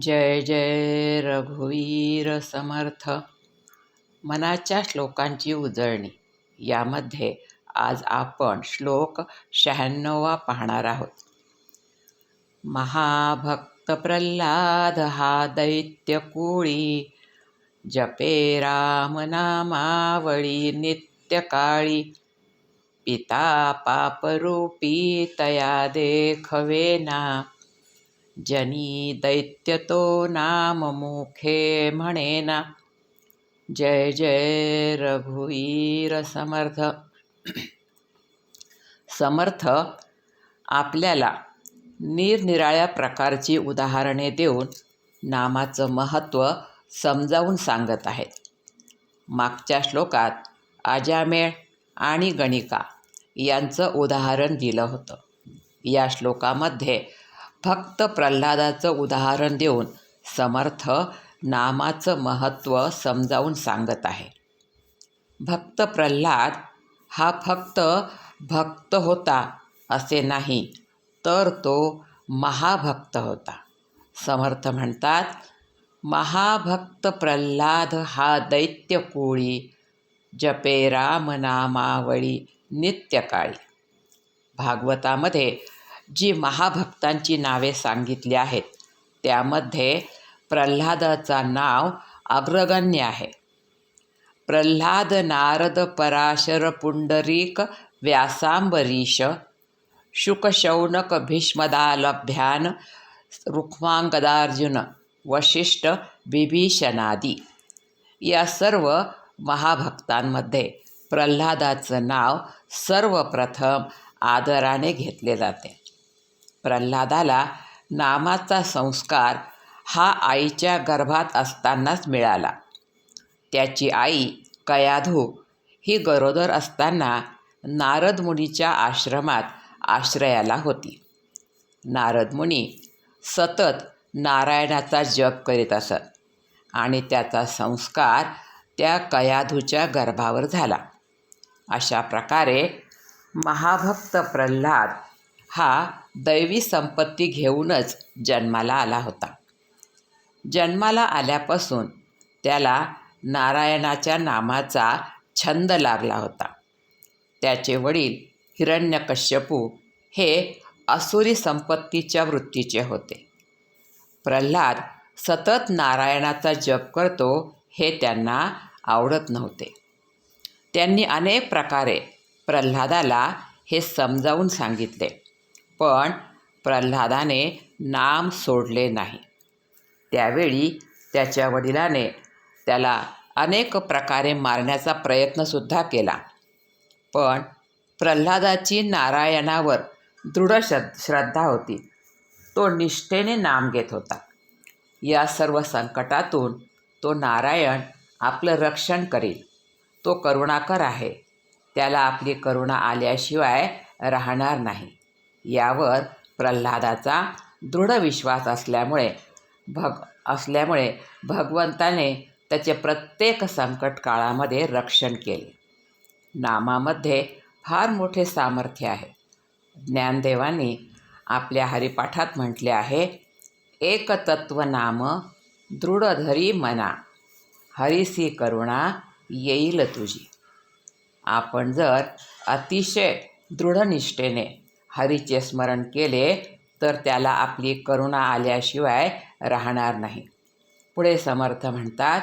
जय जय रघुवीर समर्थ. मनाच्या श्लोकांची उजळणी. यामध्ये आज आपण श्लोक शहाण्णवा पाहणार आहोत. महाभक्त प्रल्हाद हा दैत्य कुळी जपे राम नामावळी नित्यकाळी. पिता पापरूपी तया देखवेना जनी दैत्यतो नाम मुखे म्हणेना जय जय रघुवीर समर्थ समर्थ आपल्याला निरनिराळ्या प्रकारची उदाहरणे देऊन नामाचं महत्त्व समजावून सांगत आहेत। मागच्या श्लोकात आजामेळ आणि गणिका यांचं उदाहरण दिलं होतं। या श्लोकामध्ये फक्त प्रल्हादाचं उदाहरण देऊन समर्थ नामाचं महत्त्व समजावून सांगत आहे. भक्त प्रल्हाद हा फक्त भक्त होता असे नाही तर तो महाभक्त होता. समर्थ म्हणतात महाभक्त प्रल्हाद हा दैत्य कोळी जपे राम नामावळी नित्यकाळी. भागवतामध्ये जी महाभक्तांची नावे सांगितली आहेत त्यामध्ये प्रल्हादाचा नाव अग्रगण्य आहे. प्रल्हाद नारद पराशर पुंडरीक व्यासांबरीश शुकशौनक भीष्मदालभ्यान रुक्मांगदार्जुन वशिष्ठ बिभीषणादी या सर्व महाभक्तांमध्ये प्रल्हादाचं नाव सर्वप्रथम आदराने घेतले जाते. प्रल्हादाला नामाचा संस्कार हा आईच्या गर्भात असतानाच मिळाला. त्याची आई कयाधू ही गरोदर असताना नारद मुनीच्या आश्रमात आश्रयाला होती. नारद मुनी सतत नारायणाचा जप करीत असत आणि त्याचा संस्कार त्या कयाधूच्या गर्भावर झाला. अशा प्रकारे महाभक्त प्रल्हाद हा दैवी संपत्ती घेऊनच जन्माला आला होता. जन्माला आल्यापासून त्याला नारायणाच्या नामाचा छंद लागला होता. त्याचे वडील हिरण्यकश्यपू हे असुरी संपत्तीच्या वृत्तीचे होते. प्रल्हाद सतत नारायणाचा जप करतो हे त्यांना आवडत नव्हते. त्यांनी अनेक प्रकारे प्रल्हादाला हे समजावून सांगितले. पण प्रल्हादाने नाम सोडले नाही. त्यावेळी त्याच्या वडिलाने त्याला अनेक प्रकारे मारण्याचा प्रयत्नसुद्धा केला. पण प्रल्हादाची नारायणावर दृढ श्रद् श्रद्धा होती. तो निष्ठेने नाम घेत होता. या सर्व संकटातून तो नारायण आपलं रक्षण करील. तो करुणाकर आहे. त्याला आपली करुणा आल्याशिवाय राहणार नाही. यावर प्रल्हादाचा दृढ विश्वास असल्यामुळे भग असल्यामुळे भगवंताने त्याचे प्रत्येक संकट काळामध्ये रक्षण केले. नामामध्ये फार मोठे सामर्थ्य आहे. ज्ञानदेवांनी आपल्या हरिपाठात म्हटले आहे एकतत्व नाम दृढधरी मना हरिसी करुणा येईल तुझी. आपण जर अतिशय दृढनिष्ठेने हरीचे स्मरण केले तर त्याला आपली करुणा आल्याशिवाय राहणार नाही. पुढे समर्थ म्हणतात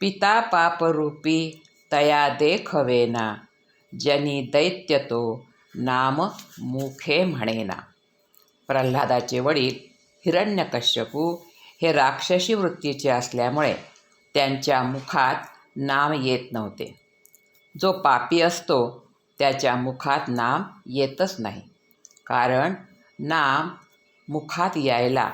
पिता पापरूपी तया देखवेना जनी दैत्य तो नाम मुखे म्हणेना. प्रल्हादाचे वडील हिरण्यकश्यपू हे राक्षसी वृत्तीचे असल्यामुळे त्यांच्या मुखात नाम येत नव्हते. जो पापी असतो त्याच्या मुखात नाम येतच नाही. कारण नाम मुखात यायला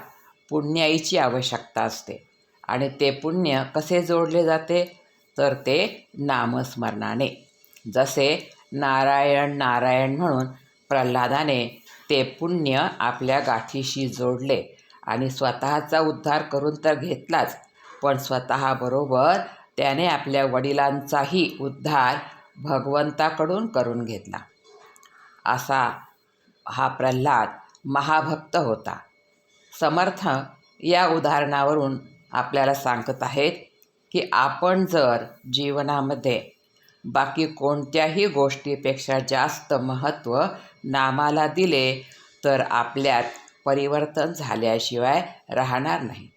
पुण्याईची आवश्यकता असते. आणि ते पुण्य कसे जोडले जाते? तर ते नामस्मरणाने. जसे नारायण नारायण म्हणून प्रल्हादाने ते पुण्य आपल्या गाठीशी जोडले आणि स्वतःचा उद्धार करून तर घेतलाच पण स्वतःबरोबर त्याने आपल्या वडिलांचाही उद्धार भगवंताकडून करून घेतला. असा हा प्रल्हाद महाभक्त होता. समर्थ या उदाहरणावरून आपल्याला सांगत आहेत की आपण जर जीवनामध्ये बाकी कोणत्याही गोष्टीपेक्षा जास्त महत्त्व नामाला दिले तर आपल्यात परिवर्तन झाल्याशिवाय राहणार नाही.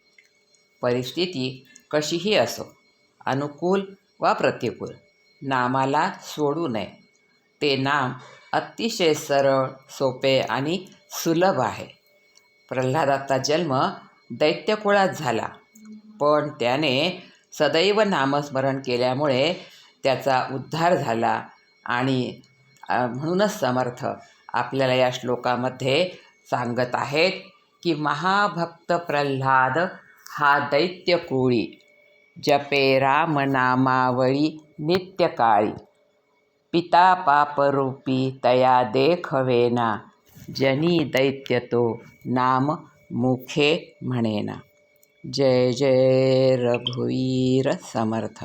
परिस्थिती कशीही असो अनुकूल वा प्रतिकूल नामाला सोडू नये. ते नाम अतिशय सरळ सोपे आणि सुलभ आहे. प्रल्हादाचा जन्म दैत्यकुळात झाला. पण त्याने सदैव नामस्मरण केल्यामुळे त्याचा उद्धार झाला आणि म्हणूनच समर्थ आपल्याला या श्लोकामध्ये सांगत आहेत की महाभक्त प्रल्हाद हा दैत्यकुळी. जपे रामनामावळी नित्यकाळी. पिता पापरूपी तया देखवेना जनी दैत्य तो नाम मुखे म्हणेना जय जय रघुवीर समर्थ